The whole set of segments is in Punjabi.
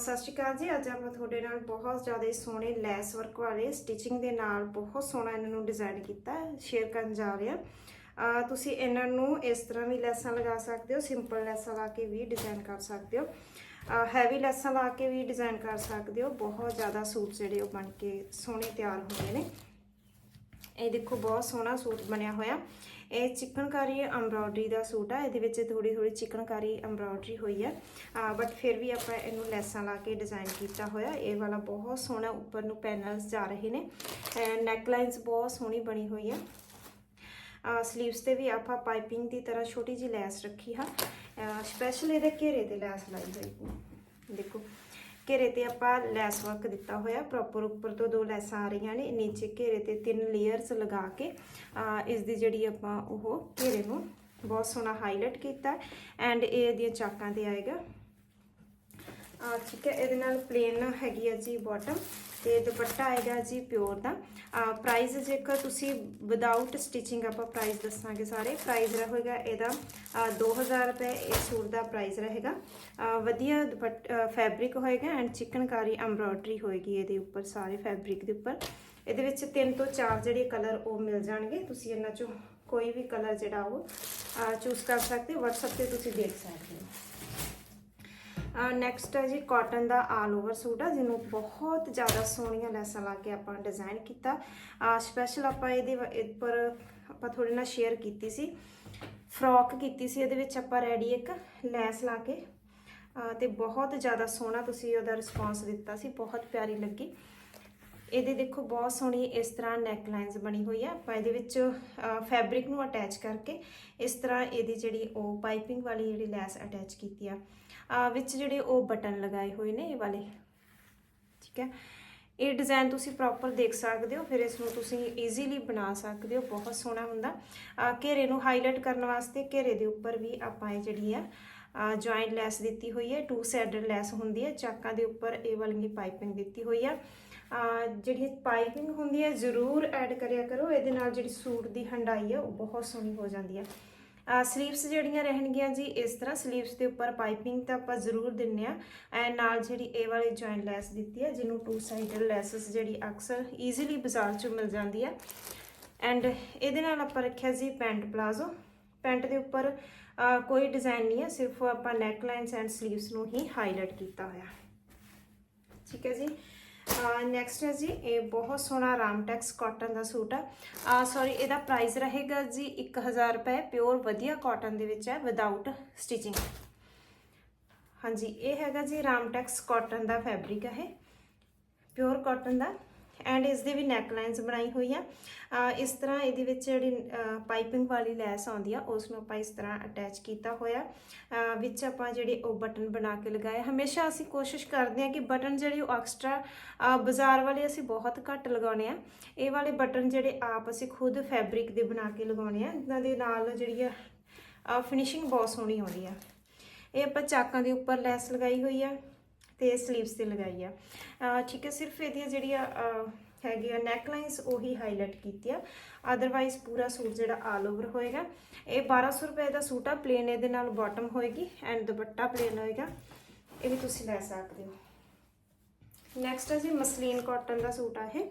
ਸਤਿ ਸ਼੍ਰੀ ਅਕਾਲ ਜੀ। ਅੱਜ ਆਪਾਂ ਤੁਹਾਡੇ ਨਾਲ ਬਹੁਤ ਜ਼ਿਆਦਾ ਸੋਹਣੇ ਲੈਸ ਵਰਕ ਵਾਲੇ ਸਟਿਚਿੰਗ ਦੇ ਨਾਲ ਬਹੁਤ ਸੋਹਣਾ ਇਹਨਾਂ ਨੂੰ ਡਿਜ਼ਾਈਨ ਕੀਤਾ ਸ਼ੇਅਰ ਕਰਨ ਜਾ ਰਹੇ ਆ ਤੁਸੀਂ ਇਹਨਾਂ ਨੂੰ ਇਸ ਤਰ੍ਹਾਂ ਵੀ ਲੈਸਾਂ ਲਗਾ ਸਕਦੇ ਹੋ ਸਿੰਪਲ ਲੈਸਾਂ ਲਾ ਕੇ ਵੀ ਡਿਜ਼ਾਈਨ ਕਰ ਸਕਦੇ ਹੋ। ਹੈਵੀ ਲੈਸਾਂ ਲਾ ਕੇ ਵੀ ਡਿਜ਼ਾਈਨ ਕਰ ਸਕਦੇ ਹੋ। ਬਹੁਤ ਜ਼ਿਆਦਾ ਸੂਟ ਜਿਹੜੇ ਉਹ ਬਣ ਕੇ ਸੋਹਣੇ ਤਿਆਰ ਹੁੰਦੇ ਨੇ। ਇਹ ਦੇਖੋ, ਬਹੁਤ ਸੋਹਣਾ ਸੂਟ ਬਣਿਆ ਹੋਇਆ। ਇਹ ਚਿਕਨਕਾਰੀ ਐਮਬ੍ਰੋਇਡਰੀ ਦਾ ਸੂਟ ਆ, ਇਹਦੇ ਵਿੱਚ ਥੋੜੀ ਥੋੜੀ ਚਿਕਨਕਾਰੀ ਐਮਬ੍ਰੋਇਡਰੀ ਹੋਈ ਆ। ਬਟ ਫਿਰ ਵੀ ਆਪਾਂ ਇਹਨੂੰ ਲੈਸਾਂ ਲਾ ਕੇ ਡਿਜ਼ਾਈਨ ਕੀਤਾ ਹੋਇਆ। ਇਹ ਵਾਲਾ ਬਹੁਤ ਸੋਹਣਾ ਉੱਪਰ ਨੂੰ ਪੈਨਲਸ ਜਾ ਰਹੇ ਨੇ। ਨੈਕ ਲਾਈਨਸ ਬਹੁਤ ਸੋਹਣੀ ਬਣੀ ਹੋਈ ਆ। ਸਲੀਵਸ ਤੇ ਵੀ ਆਪਾਂ ਪਾਈਪਿੰਗ ਦੀ ਤਰ੍ਹਾਂ ਛੋਟੀ ਜੀ ਲੈਸ ਰੱਖੀ ਆ। ਸਪੈਸ਼ਲ ਇਹਦੇ ਘੇਰੇ ਤੇ ਲੈਸ ਲਾਈ ਹੋਈ ਦੇਖੋ। ਘੇਰੇ ਤੇ ਆਪਾਂ ਲੈਸ ਵਰਕ ਦਿੱਤਾ ਹੋਇਆ ਪ੍ਰੋਪਰ ਉੱਪਰ ਤੋਂ ਦੋ ਲੈਸਾਂ ਆ ਰਹੀਆਂ ਨੇ, ਨੀਚੇ ਘੇਰੇ ਤੇ ਤਿੰਨ ਲੇਅਰਸ ਲਗਾ ਕੇ ਇਸ ਦੀ ਜਿਹੜੀ ਆਪਾਂ ਉਹ ਘੇਰੇ ਨੂੰ ਬਹੁਤ ਸੋਹਣਾ ਹਾਈਲਾਈਟ ਕੀਤਾ ਐਂਡ ਇਹ ਦੀਆਂ ਚਾਕਾਂ ਤੇ ਆਏਗਾ। ਠੀਕ ਹੈ, ਇਹਦੇ ਨਾਲ ਪਲੇਨ ਹੈਗੀ ਆ ਜੀ ਬਾਟਮ ਤੇ ਦੁਪੱਟਾ ਆਏਗਾ ਜੀ ਪਿਓਰ ਦਾ। ਪ੍ਰਾਈਸ ਜੇਕਰ ਤੁਸੀਂ ਵਿਦਆਊਟ ਸਟਿਚਿੰਗ ਆਪਾਂ ਪ੍ਰਾਈਸ ਦੱਸਾਂਗੇ ਸਾਰੇ। ਪ੍ਰਾਈਸ ਰਹੇਗਾ ਇਹਦਾ 2000 ਰੁਪਏ, ਇਹ ਸੂਟ ਦਾ ਪ੍ਰਾਈਸ ਰਹੇਗਾ। ਵਧੀਆ ਫੈਬਰਿਕ ਹੋਏਗਾ ਐਂਡ ਚਿਕਨਕਾਰੀ ਐਮਬ੍ਰੋਇਡਰੀ ਹੋਏਗੀ ਇਹਦੇ ਉੱਪਰ, ਸਾਰੇ ਫੈਬਰਿਕ ਦੇ ਉੱਪਰ। ਇਹਦੇ ਵਿੱਚ ਤਿੰਨ ਤੋਂ ਚਾਰ ਜਿਹੜੇ ਕਲਰ ਉਹ ਮਿਲ ਜਾਣਗੇ। ਤੁਸੀਂ ਇਹਨਾਂ ਚੋਂ ਕੋਈ ਵੀ ਕਲਰ ਜਿਹੜਾ ਉਹ ਚੂਜ਼ ਕਰ ਸਕਦੇ ਹੋ। WhatsApp ਤੇ ਤੁਸੀਂ ਦੇਖ ਸਕਦੇ ਹੋ। ਨੈਕਸਟ ਹੈ ਜੀ ਕਾਟਨ ਦਾ ਆਲ ਓਵਰ ਸੂਟ ਆ, ਜਿਹਨੂੰ ਬਹੁਤ ਜ਼ਿਆਦਾ ਸੋਹਣੀਆਂ ਲੈਸਾਂ ਲਾ ਕੇ ਆਪਾਂ ਡਿਜ਼ਾਈਨ ਕੀਤਾ। ਸਪੈਸ਼ਲ ਆਪਾਂ ਇਹਦੇ ਉੱਪਰ ਆਪਾਂ ਥੋੜੀ ਨਾਲ ਸ਼ੇਅਰ ਕੀਤੀ ਸੀ। ਫਰੋਕ ਕੀਤੀ ਸੀ, ਇਹਦੇ ਵਿੱਚ ਆਪਾਂ ਰੈਡੀ ਇੱਕ ਲੈਸ ਲਾ ਕੇ। ਤੇ ਬਹੁਤ ਜ਼ਿਆਦਾ ਸੋਹਣਾ ਤੁਸੀਂ ਉਹਦਾ ਰਿਸਪੌਂਸ ਦਿੱਤਾ ਸੀ, ਬਹੁਤ ਪਿਆਰੀ ਲੱਗੀ। ਇਹਦੇ ਦੇਖੋ ਬਹੁਤ ਸੋਹਣੀ ਇਸ ਤਰ੍ਹਾਂ ਨੈਕ ਲਾਈਨਸ ਬਣੀ ਹੋਈ ਆ। ਆਪਾਂ ਇਹਦੇ ਵਿੱਚ ਫੈਬਰਿਕ ਨੂੰ ਅਟੈਚ ਕਰਕੇ ਇਸ ਤਰ੍ਹਾਂ ਇਹਦੀ ਜਿਹੜੀ ਉਹ ਪਾਈਪਿੰਗ ਵਾਲੀ ਜਿਹੜੀ ਲੈਸ ਅਟੈਚ ਕੀਤੀ ਆ। ਵਿੱਚ ਜਿਹੜੇ ਉਹ ਬਟਨ ਲਗਾਏ ਹੋਏ ਨੇ ਇਹ ਵਾਲੇ। ਠੀਕ ਹੈ? ਇਹ ਡਿਜ਼ਾਈਨ ਤੁਸੀਂ ਪ੍ਰੋਪਰ ਦੇਖ ਸਕਦੇ ਹੋ, ਫਿਰ ਇਸ ਨੂੰ ਤੁਸੀਂ ਈਜ਼ੀਲੀ ਬਣਾ ਸਕਦੇ ਹੋ। ਬਹੁਤ ਸੋਹਣਾ ਹੁੰਦਾ। ਘੇਰੇ ਨੂੰ ਹਾਈਲਾਈਟ ਕਰਨ ਵਾਸਤੇ ਘੇਰੇ ਦੇ ਉੱਪਰ ਵੀ ਆਪਾਂ ਇਹ ਜਿਹੜੀ ਆ ਜੁਆਇੰਟ ਲੈਸ ਦਿੱਤੀ ਹੋਈ ਹੈ। ਟੂ ਸਾਈਡਡ ਲੈਸ ਹੁੰਦੀ ਹੈ। ਚਾਕਾਂ ਦੇ ਉੱਪਰ ਇਹ ਵਾਲੀ ਪਾਈਪਿੰਗ ਦਿੱਤੀ ਹੋਈ ਆ। ਜਿਹੜੀ ਪਾਈਪਿੰਗ ਹੁੰਦੀ ਹੈ ਜ਼ਰੂਰ ਐਡ ਕਰਿਆ ਕਰੋ। ਇਹਦੇ ਨਾਲ ਜਿਹੜੀ ਸੂਟ ਦੀ ਹੰਡਾਈ ਹੈ ਉਹ ਬਹੁਤ ਸੋਹਣੀ ਹੋ ਜਾਂਦੀ ਹੈ ਸਲੀਵਸ ਜਿਹੜੀਆਂ ਰਹਿਣਗੀਆਂ ਜੀ, ਇਸ ਤਰ੍ਹਾਂ ਸਲੀਵਸ ਦੇ ਉੱਪਰ ਪਾਈਪਿੰਗ ਤਾਂ ਆਪਾਂ ਜ਼ਰੂਰ ਦਿੰਨੇ ਆ। ਐਂਡ ਨਾਲ ਜਿਹੜੀ ਇਹ ਵਾਲੀ ਜੁਆਇੰਟ ਲੈਸ ਦਿੱਤੀ ਹੈ ਜਿਹਨੂੰ ਟੂ ਸਾਈਡਡ ਲੈਸਸ ਜਿਹੜੀ ਅਕਸਰ ਈਜ਼ੀਲੀ ਬਾਜ਼ਾਰ 'ਚੋਂ ਮਿਲ ਜਾਂਦੀ ਹੈ ਐਂਡ ਇਹਦੇ ਨਾਲ ਆਪਾਂ ਰੱਖਿਆ ਜੀ ਪੈਂਟ ਪਲਾਜ਼ੋ। ਪੈਂਟ ਦੇ ਉੱਪਰ ਕੋਈ ਡਿਜ਼ਾਈਨ ਨਹੀਂ ਹੈ ਸਿਰਫ ਆਪਾਂ ਨੈਕ ਲਾਈਨਸ ਐਂਡ ਸਲੀਵਸ ਨੂੰ ਹੀ ਹਾਈਲਾਈਟ ਕੀਤਾ ਹੋਇਆ। ਠੀਕ ਹੈ ਜੀ? ਨੈਕਸਟ ਹੈ ਜੀ, ਇਹ ਬਹੁਤ ਸੋਹਣਾ ਰਾਮਟੈਕਸ ਕਾਟਨ ਦਾ ਸੂਟ ਆ। ਸੌਰੀ ਇਹਦਾ ਪ੍ਰਾਈਸ ਰਹੇਗਾ ਜੀ 1000 ਰੁਪਏ ਪਿਓਰ ਵਧੀਆ ਕਾਟਨ ਦੇ ਵਿੱਚ ਹੈ ਵਿਦਆਊਟ ਸਟਿਚਿੰਗ ਹਾਂਜੀ, ਇਹ ਹੈਗਾ ਜੀ ਰਾਮਟੈਕਸ ਕਾਟਨ ਦਾ ਫੈਬਰਿਕ ਹੈ ਪਿਓਰ ਕਾਟਨ ਦਾ। ਐਂਡ ਇਸ ਦੇ ਵੀ ਨੈਕ ਲਾਈਨਸ ਬਣਾਈ ਹੋਈ ਆ। ਇਸ ਤਰ੍ਹਾਂ ਇਹਦੇ ਵਿੱਚ ਜਿਹੜੀ ਪਾਈਪਿੰਗ ਵਾਲੀ ਲੈਸ ਆਉਂਦੀ ਆ ਉਸ ਨੂੰ ਆਪਾਂ ਇਸ ਤਰ੍ਹਾਂ ਅਟੈਚ ਕੀਤਾ ਹੋਇਆ। ਵਿੱਚ ਆਪਾਂ ਜਿਹੜੇ ਉਹ ਬਟਨ ਬਣਾ ਕੇ ਲਗਾਏ ਹਮੇਸ਼ਾ ਅਸੀਂ ਕੋਸ਼ਿਸ਼ ਕਰਦੇ ਆ ਕਿ ਬਟਨ ਜਿਹੜੇ ਉਹ ਐਕਸਟਰਾ ਬਾਜ਼ਾਰ ਵਾਲੇ ਅਸੀਂ ਬਹੁਤ ਘੱਟ ਲਗਾਉਣੇ ਆ ਇਹ ਵਾਲੇ ਬਟਨ ਜਿਹੜੇ ਆਪ ਅਸੀਂ ਖੁਦ ਫੈਬਰਿਕ ਦੇ ਬਣਾ ਕੇ ਲਗਾਉਣੇ ਆ ਇਹਨਾਂ ਦੇ ਨਾਲ ਜਿਹੜੀ ਆ ਫਿਨਿਸ਼ਿੰਗ ਬਹੁਤ ਸੋਹਣੀ ਆਉਂਦੀ ਆ। ਇਹ ਆਪਾਂ ਚਾਕਾਂ ਦੇ ਉੱਪਰ ਲੈਸ ਲਗਾਈ ਹੋਈ ਆ। ਤੇ ਸਲੀਵਸ ਤੇ ਲਗਾਈ ਆ। ਠੀਕ ਹੈ, ਸਿਰਫ ਇਹਦੀਆਂ ਜਿਹੜੀਆਂ ਹੈਗੀ ਆ ਨੈਕ ਲਾਈਨਸ ਉਹੀ ਹਾਈਲਾਈਟ ਕੀਤੀ ਆ ਅਦਰਵਾਈਜ਼ ਪੂਰਾ ਸੂਟ ਜਿਹੜਾ ਆਲ ਓਵਰ ਹੋਏਗਾ। ਇਹ 1200 ਰੁਪਏ ਦਾ ਸੂਟ ਆ ਪਲੇਨ ਇਹਦੇ ਨਾਲ ਬਾਟਮ ਹੋਏਗੀ ਐਂਡ ਦੁਪੱਟਾ ਪਲੇਨ ਹੋਏਗਾ। ਇਹ ਵੀ ਤੁਸੀਂ ਲੈ ਸਕਦੇ ਹੋ। ਨੈਕਸਟ ਹੈ ਜੀ, ਮਸਲੀਨ ਕਾਟਨ ਦਾ ਸੂਟ ਆ ਇਹ।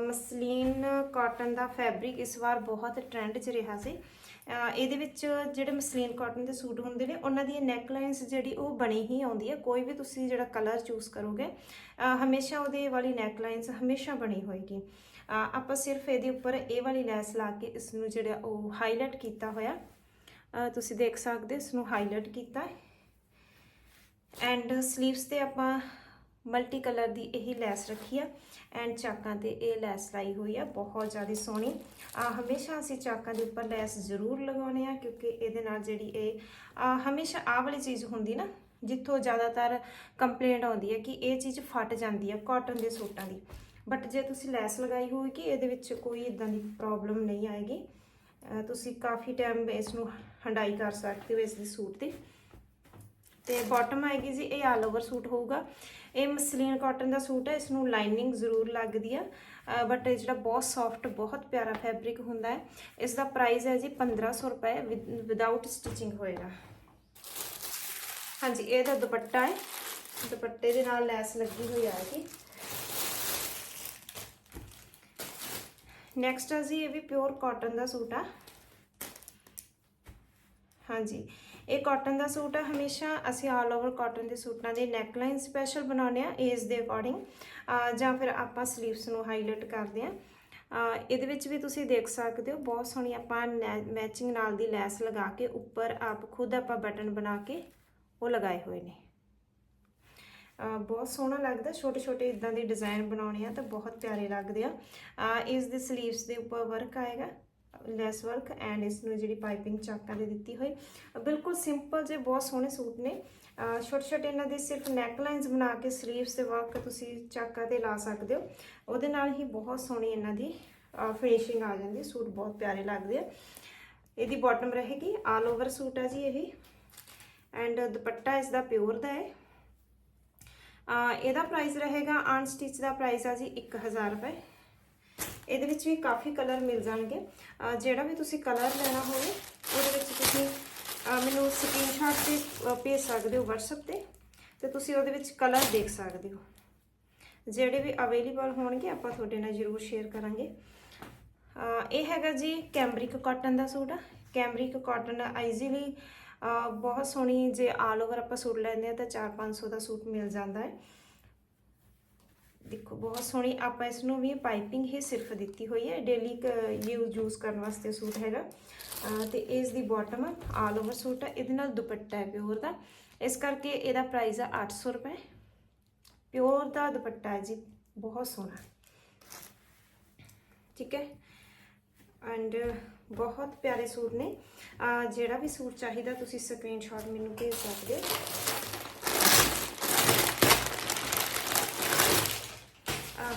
ਮਸਲੀਨ ਕਾਟਨ ਦਾ ਫੈਬਰਿਕ ਇਸ ਵਾਰ ਬਹੁਤ ਟ੍ਰੈਂਡ 'ਚ ਰਿਹਾ ਸੀ। ਇਹਦੇ ਵਿੱਚ ਜਿਹੜੇ ਮਸਲੀਨ ਕਾਟਨ ਦੇ ਸੂਟ ਹੁੰਦੇ ਨੇ, ਉਹਨਾਂ ਦੀ ਨੈਕ ਲਾਈਨਸ ਜਿਹੜੀ ਉਹ ਬਣੀ ਹੀ ਆਉਂਦੀ ਹੈ। ਕੋਈ ਵੀ ਤੁਸੀਂ ਜਿਹੜਾ ਕਲਰ ਚੂਜ਼ ਕਰੋਗੇ ਹਮੇਸ਼ਾ ਉਹਦੇ ਵਾਲੀ ਨੈਕ ਲਾਈਨਸ ਹਮੇਸ਼ਾ ਬਣੀ ਹੋਏਗੀ। ਆਪਾਂ ਸਿਰਫ ਇਹਦੇ ਉੱਪਰ ਇਹ ਵਾਲੀ ਲੈਸ ਲਾ ਕੇ ਇਸ ਨੂੰ ਜਿਹੜਾ ਉਹ ਹਾਈਲਾਈਟ ਕੀਤਾ ਹੋਇਆ। ਤੁਸੀਂ ਦੇਖ ਸਕਦੇ ਇਸ ਨੂੰ ਹਾਈਲਾਈਟ ਕੀਤਾ। ਐਂਡ ਸਲੀਵਸ ਤੇ ਆਪਾਂ ਮਲਟੀ ਕਲਰ ਦੀ ਇਹੀ ਲੈਸ ਰੱਖੀ ਆ। ਐਂਡ ਚਾਕਾਂ ਤੇ ਇਹ ਲੈਸ ਲਾਈ ਹੋਈ ਆ, ਬਹੁਤ ਜ਼ਿਆਦਾ ਸੋਹਣੀ। ਆ ਹਮੇਸ਼ਾ ਅਸੀਂ ਚਾਕਾਂ ਦੇ ਉੱਪਰ ਲੈਸ ਜ਼ਰੂਰ ਲਗਾਉਨੇ ਆ, ਕਿਉਂਕਿ ਇਹਦੇ ਨਾਲ ਜਿਹੜੀ ਇਹ ਹਮੇਸ਼ਾ ਆਹ ਵਾਲੀ ਚੀਜ਼ ਹੁੰਦੀ ਨਾ, ਜਿੱਥੋਂ ਜ਼ਿਆਦਾਤਰ ਕੰਪਲੇਂਟ ਆਉਂਦੀ ਹੈ ਕਿ ਇਹ ਚੀਜ਼ ਫਟ ਜਾਂਦੀ ਹੈ ਕਾਟਨ ਦੇ ਸੂਟਾਂ ਦੀ। ਬਟ ਜੇ ਤੁਸੀਂ ਲੈਸ ਲਗਾਈ ਹੋਈ ਇਹਦੇ ਵਿੱਚ ਕੋਈ ਇਦਾਂ ਦੀ ਪ੍ਰੋਬਲਮ ਨਹੀਂ ਆਏਗੀ। ਤੁਸੀਂ ਕਾਫੀ ਟਾਈਮ ਇਸ ਨੂੰ ਹੰਡਾਈ ਕਰ ਸਕਦੇ ਹੋ ਇਸ ਦੀ ਸੂਟ ਦੀ। ਤੇ ਬਾਟਮ ਆਏਗੀ ਜੀ, ਇਹ ਆਲ ਓਵਰ ਸੂਟ ਹੋਊਗਾ। ਇਹ ਮਸਲੀਨ ਕਾਟਨ ਦਾ ਸੂਟ ਹੈ ਇਸ ਨੂੰ ਲਾਈਨਿੰਗ ਜ਼ਰੂਰ ਲੱਗਦੀ ਆ। ਬਟ ਇਹ ਜਿਹੜਾ ਬਹੁਤ ਸੌਫਟ ਬਹੁਤ ਪਿਆਰਾ ਫੈਬਰਿਕ ਹੁੰਦਾ ਹੈ ਇਸ ਦਾ ਪ੍ਰਾਈਸ ਹੈ ਜੀ 1500 ਰੁਪਏ ਵਿਦਆਊਟ ਸਟਿਚਿੰਗ ਹੋਏਗਾ। ਹਾਂਜੀ, ਇਹਦਾ ਦੁਪੱਟਾ ਹੈ। ਦੁਪੱਟੇ ਦੇ ਨਾਲ ਲੈਸ ਲੱਗੀ ਹੋਈ ਆਏਗੀ ਨੈਕਸਟ ਆ ਜੀ, ਇਹ ਵੀ ਪਿਓਰ ਕਾਟਨ ਦਾ ਸੂਟ ਆ। ਹਾਂਜੀ ਇਹ ਕਾਟਨ ਦਾ ਸੂਟ ਆ, ਹਮੇਸ਼ਾ ਅਸੀਂ ਆਲ ਓਵਰ ਕਾਟਨ ਦੇ ਸੂਟਾਂ ਦੇ ਨੈਕ ਲਾਈਨ ਸਪੈਸ਼ਲ ਬਣਾਉਂਦੇ ਆ ਏਜ ਦੇ ਅਕੋਰਡਿੰਗ ਜਾਂ ਫਿਰ ਆਪਾਂ ਸਲੀਵਸ ਨੂੰ ਹਾਈਲਾਈਟ ਕਰਦੇ ਆ ਇਹਦੇ ਵਿੱਚ ਵੀ ਤੁਸੀਂ ਦੇਖ ਸਕਦੇ ਹੋ, ਬਹੁਤ ਸੋਹਣੀ ਆਪਾਂ ਮੈਚਿੰਗ ਨਾਲ ਦੀ ਲੈਸ ਲਗਾ ਕੇ ਉੱਪਰ ਆਪ ਖੁਦ ਆਪਾਂ ਬਟਨ ਬਣਾ ਕੇ ਉਹ ਲਗਾਏ ਹੋਏ ਨੇ। ਬਹੁਤ ਸੋਹਣਾ ਲੱਗਦਾ ਛੋਟੇ ਛੋਟੇ ਇਦਾਂ ਦੇ ਡਿਜ਼ਾਈਨ ਬਣਾਉਣੇ ਆ ਤਾਂ ਬਹੁਤ ਪਿਆਰੇ ਲੱਗਦੇ ਆ। ਇਸ ਦੇ ਸਲੀਵਸ ਦੇ ਉੱਪਰ ਵਰਕ ਆਏਗਾ। ਲੈਸ ਵਰਕ ਐਂਡ ਇਸ ਨੂੰ ਜਿਹੜੀ ਪਾਈਪਿੰਗ ਚਾਕਾਂ ਦੇ ਦਿੱਤੀ ਹੋਈ। ਬਿਲਕੁਲ ਸਿੰਪਲ ਜੇ, ਬਹੁਤ ਸੋਹਣੇ ਸੂਟ ਨੇ। ਛੋਟੇ ਛੋਟੇ ਇਹਨਾਂ ਦੇ ਸਿਰਫ ਨੈਕ ਲਾਈਨਸ ਬਣਾ ਕੇ ਸਲੀਵਸ ਤੇ ਵਰਕ ਤੁਸੀਂ ਚਾਕਾਂ ਤੇ ਲਾ ਸਕਦੇ ਹੋ। ਉਹਦੇ ਨਾਲ ਹੀ ਬਹੁਤ ਸੋਹਣੀ ਇਹਨਾਂ ਦੀ ਫਿਨਿਸ਼ਿੰਗ ਆ ਜਾਂਦੀ, ਸੂਟ ਬਹੁਤ ਪਿਆਰੇ ਲੱਗਦੇ ਆ। ਇਹਦੀ ਬਾਟਮ ਰਹੇਗੀ ਆਲ ਓਵਰ ਸੂਟ ਆ ਜੀ ਇਹ ਐਂਡ ਦੁਪੱਟਾ ਇਸ ਦਾ ਪਿਓਰ ਦਾ ਹੈ। ਇਹਦਾ ਪ੍ਰਾਈਸ ਰਹੇਗਾ ਅਨਸਟਿਚ ਦਾ ਪ੍ਰਾਈਸ ਆ ਜੀ 1000 ਰੁਪਏ। ਇਹਦੇ ਵਿੱਚ ਵੀ ਕਾਫੀ ਕਲਰ ਮਿਲ ਜਾਣਗੇ। ਜਿਹੜਾ ਵੀ ਤੁਸੀਂ ਕਲਰ ਲੈਣਾ ਹੋਵੇ, ਉਹਦੇ ਵਿੱਚ ਤੁਸੀਂ ਮੈਨੂੰ ਸਕਰੀਨਸ਼ਾਟ ਤੇ ਭੇਜ ਸਕਦੇ ਹੋ WhatsApp ਤੇ ਤੇ ਤੁਸੀਂ ਉਹਦੇ ਵਿੱਚ ਕਲਰ ਦੇਖ ਸਕਦੇ ਹੋ। ਜਿਹੜੇ ਵੀ ਅਵੇਲੇਬਲ ਹੋਣਗੇ, ਆਪਾਂ ਤੁਹਾਡੇ ਨਾਲ ਜ਼ਰੂਰ ਸ਼ੇਅਰ ਕਰਾਂਗੇ। ਇਹ ਹੈਗਾ ਜੀ ਕੈਂਬਰਿਕ ਕਾਟਨ ਦਾ ਸੂਟ। ਆ ਕੈਂਬਰਿਕ ਕਾਟਨ ਈਜ਼ੀਲੀ ਬਹੁਤ ਸੋਹਣੀ ਜੇ ਆਲ ਓਵਰ ਆਪਾਂ ਸੂਟ ਲੈਂਦੇ ਆ ਤਾਂ 4-500 ਦਾ ਸੂਟ ਮਿਲ ਜਾਂਦਾ ਹੈ। ਦੇਖੋ, ਬਹੁਤ ਸੋਹਣੀ, ਆਪਾਂ ਇਸ ਨੂੰ ਵੀ ਪਾਈਪਿੰਗ ਹੀ ਸਿਰਫ ਦਿੱਤੀ ਹੋਈ ਹੈ। ਡੇਲੀ ਯੂਜ਼ ਯੂਜ਼ ਕਰਨ ਵਾਸਤੇ ਸੂਟ ਹੈਗਾ। ਅਹ, ਤੇ ਇਸ ਦੀ ਬਾਟਮ ਆਲ ਓਵਰ ਸੂਟ ਹੈ। ਇਹਦੇ ਨਾਲ ਦੁਪੱਟਾ ਹੈ ਪਿਓਰ ਦਾ। ਇਸ ਕਰਕੇ ਇਹਦਾ ਪ੍ਰਾਈਸ ਆ 800 ਰੁਪਏ। ਪਿਓਰ ਦਾ ਦੁਪੱਟਾ ਹੈ ਜੀ। ਬਹੁਤ ਸੋਹਣਾ। ਠੀਕ ਹੈ? ਐਂਡ ਬਹੁਤ ਪਿਆਰੇ ਸੂਟ ਨੇ। ਜਿਹੜਾ ਵੀ ਸੂਟ ਚਾਹੀਦਾ, ਤੁਸੀਂ ਸਕਰੀਨਸ਼ਾਟ ਮੈਨੂੰ ਭੇਜ ਸਕਦੇ ਹੋ।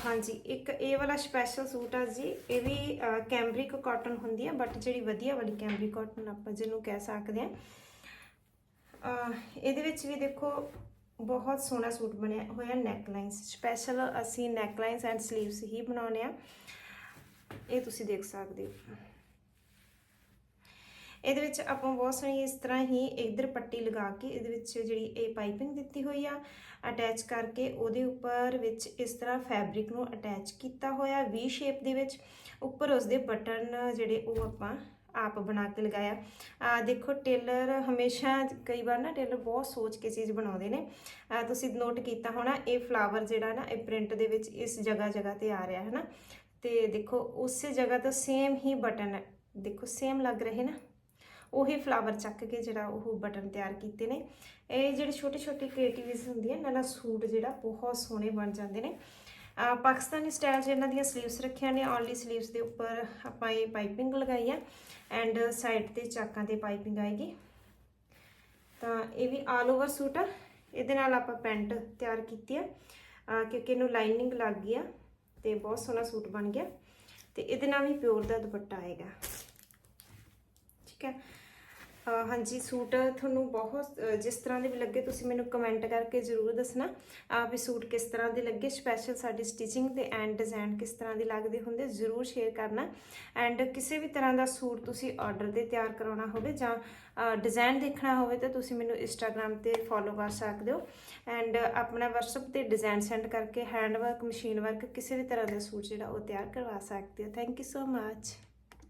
ਹਾਂਜੀ, ਇੱਕ ਇਹ ਵਾਲਾ ਸਪੈਸ਼ਲ ਸੂਟ ਆ ਜੀ, ਇਹ ਵੀ ਕੈਂਬਰਿਕ ਕਾਟਨ ਹੁੰਦੀ ਆ ਬਟ ਜਿਹੜੀ ਵਧੀਆ ਵਾਲੀ ਕੈਂਬਰਿਕ ਕਾਟਨ ਆਪਾਂ ਜਿਹਨੂੰ ਕਹਿ ਸਕਦੇ ਆ ਇਹਦੇ ਵਿੱਚ ਵੀ ਦੇਖੋ ਬਹੁਤ ਸੋਹਣਾ ਸੂਟ ਬਣਿਆ ਹੋਇਆ ਨੈਕ ਲਾਈਨਸ ਸਪੈਸ਼ਲ ਅਸੀਂ ਨੈਕ ਲਾਈਨਸ ਐਂਡ 슬ੀਵਸ ਹੀ ਬਣਾਉਨੇ ਆ। ਇਹ ਤੁਸੀਂ ਦੇਖ ਸਕਦੇ ਹੋ। ਇਹਦੇ ਵਿੱਚ ਆਪਾਂ ਬਹੁਤ ਸਾਰੀ ਇਸ ਤਰ੍ਹਾਂ ਹੀ ਇਧਰ ਪੱਟੀ ਲਗਾ ਕੇ ਇਹਦੇ ਵਿੱਚ ਜਿਹੜੀ ਇਹ ਪਾਈਪਿੰਗ ਦਿੱਤੀ ਹੋਈ ਆ ਅਟੈਚ ਕਰਕੇ ਉਹਦੇ ਉੱਪਰ ਵਿੱਚ ਇਸ ਤਰ੍ਹਾਂ ਫੈਬਰਿਕ ਨੂੰ ਅਟੈਚ ਕੀਤਾ ਹੋਇਆ ਵੀ ਸ਼ੇਪ ਦੇ ਵਿੱਚ। ਉੱਪਰ ਉਸਦੇ ਬਟਨ ਜਿਹੜੇ ਉਹ ਆਪਾਂ ਆਪ ਬਣਾ ਕੇ ਲਗਾਇਆ। ਆ ਦੇਖੋ ਟੇਲਰ ਹਮੇਸ਼ਾ ਕਈ ਵਾਰ ਨਾ ਟੇਲਰ ਬਹੁਤ ਸੋਚ ਕੇ ਚੀਜ਼ ਬਣਾਉਂਦੇ ਨੇ। ਤੁਸੀਂ ਨੋਟ ਕੀਤਾ ਹੋਣਾ, ਇਹ ਫਲਾਵਰ ਜਿਹੜਾ ਨਾ, ਇਹ ਪ੍ਰਿੰਟ ਦੇ ਵਿੱਚ ਇਸ ਜਗ੍ਹਾ ਜਗ੍ਹਾ ਤੇ ਆ ਰਿਹਾ ਹੈ ਨਾ। ਤੇ ਦੇਖੋ ਉਸੇ ਜਗ੍ਹਾ ਤੋਂ ਸੇਮ ਹੀ ਬਟਨ, ਦੇਖੋ ਸੇਮ ਲੱਗ ਰਹੇ ਨਾ। ਉਹੀ ਫਲਾਵਰ ਚੱਕ ਕੇ ਜਿਹੜਾ ਉਹ ਬਟਨ ਤਿਆਰ ਕੀਤੇ ਨੇ। ਇਹ ਜਿਹੜੇ ਛੋਟੇ ਛੋਟੇ ਕ੍ਰੀਏਟਿਵਿਟੀਜ਼ ਹੁੰਦੀਆਂ, ਇਹਨਾਂ ਨਾਲ ਸੂਟ ਜਿਹੜਾ ਬਹੁਤ ਸੋਹਣੇ ਬਣ ਜਾਂਦੇ ਨੇ। ਪਾਕਿਸਤਾਨੀ ਸਟਾਈਲ 'ਚ ਇਹਨਾਂ ਦੀਆਂ ਸਲੀਵਸ ਰੱਖੀਆਂ ਨੇ। ਓਨਲੀ ਸਲੀਵਸ ਦੇ ਉੱਪਰ ਆਪਾਂ ਇਹ ਪਾਈਪਿੰਗ ਲਗਾਈ ਆ ਐਂਡ ਸਾਈਡ ਤੇ ਚਾਕਾਂ ਤੇ ਪਾਈਪਿੰਗ ਆਏਗੀ। ਤਾਂ ਇਹ ਵੀ ਆਲ ਓਵਰ ਸੂਟ ਆ। ਇਹਦੇ ਨਾਲ ਆਪਾਂ ਪੈਂਟ ਤਿਆਰ ਕੀਤੀ ਆ। ਕਿਉਂਕਿ ਇਹਨੂੰ ਲਾਈਨਿੰਗ ਲੱਗ ਗਈ ਆ ਤੇ ਬਹੁਤ ਸੋਹਣਾ ਸੂਟ ਬਣ ਗਿਆ। ਤੇ ਇਹਦੇ ਨਾਲ ਵੀ ਪਿਓਰ ਦਾ ਦੁਪੱਟਾ ਆਏਗਾ। ਠੀਕ ਹੈ। ਹਾਂਜੀ, ਸੂਟ ਤੁਹਾਨੂੰ ਬਹੁਤ ਜਿਸ ਤਰ੍ਹਾਂ ਦੇ ਵੀ ਲੱਗੇ, ਤੁਸੀਂ ਮੈਨੂੰ ਕਮੈਂਟ ਕਰਕੇ ਜ਼ਰੂਰ ਦੱਸਣਾ। ਆ ਵੀ ਸੂਟ ਕਿਸ ਤਰ੍ਹਾਂ ਦੇ ਲੱਗੇ ਸਪੈਸ਼ਲ ਸਾਡੀ ਸਟਿਚਿੰਗ ਤੇ ਐਂਡ ਡਿਜ਼ਾਈਨ ਕਿਸ ਤਰ੍ਹਾਂ ਦੇ ਲੱਗਦੇ ਹੁੰਦੇ, ਜ਼ਰੂਰ ਸ਼ੇਅਰ ਕਰਨਾ। ਐਂਡ ਕਿਸੇ ਵੀ ਤਰ੍ਹਾਂ ਦਾ ਸੂਟ ਤੁਸੀਂ ਆਰਡਰ ਤੇ ਤਿਆਰ ਕਰਾਉਣਾ ਹੋਵੇ ਜਾਂ ਡਿਜ਼ਾਈਨ ਦੇਖਣਾ ਹੋਵੇ, ਤਾਂ ਤੁਸੀਂ ਮੈਨੂੰ ਇੰਸਟਾਗ੍ਰam ਤੇ ਫੋਲੋ ਕਰ ਸਕਦੇ ਹੋ। ਐਂਡ ਆਪਣਾ WhatsApp ਤੇ ਡਿਜ਼ਾਈਨ ਸੈਂਡ ਕਰਕੇ ਹੈਂਡ ਵਰਕ ਮਸ਼ੀਨ ਵਰਕ ਕਿਸੇ ਵੀ ਤਰ੍ਹਾਂ ਦਾ ਸੂਟ ਜਿਹੜਾ ਉਹ ਤਿਆਰ ਕਰਵਾ ਸਕਦੇ ਹੋ। Thank you so much